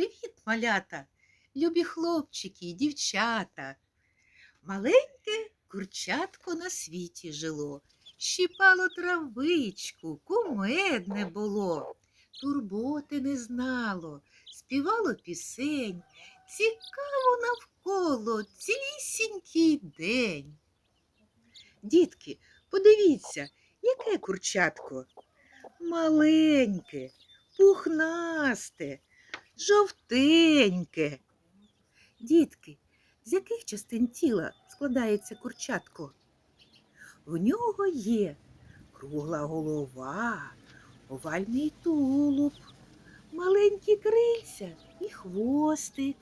Привіт, малята, любі хлопчики і дівчата. Маленьке курчатко на світі жило, щіпало травичку, кумедне було, турботи не знало, співало пісень, цікаво навколо цілісінький день. Дітки, подивіться, яке курчатко? Маленьке, пухнасте, жовтеньке. Дітки, з яких частин тіла складається курчатко? В нього є кругла голова, овальний тулуб, маленькі крильця і хвостик,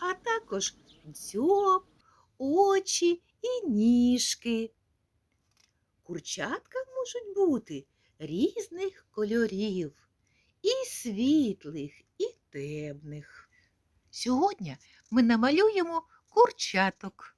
а також дзьоб, очі і ніжки. Курчатка можуть бути різних кольорів, і світлих, і темних. Сьогодні ми намалюємо курчаток.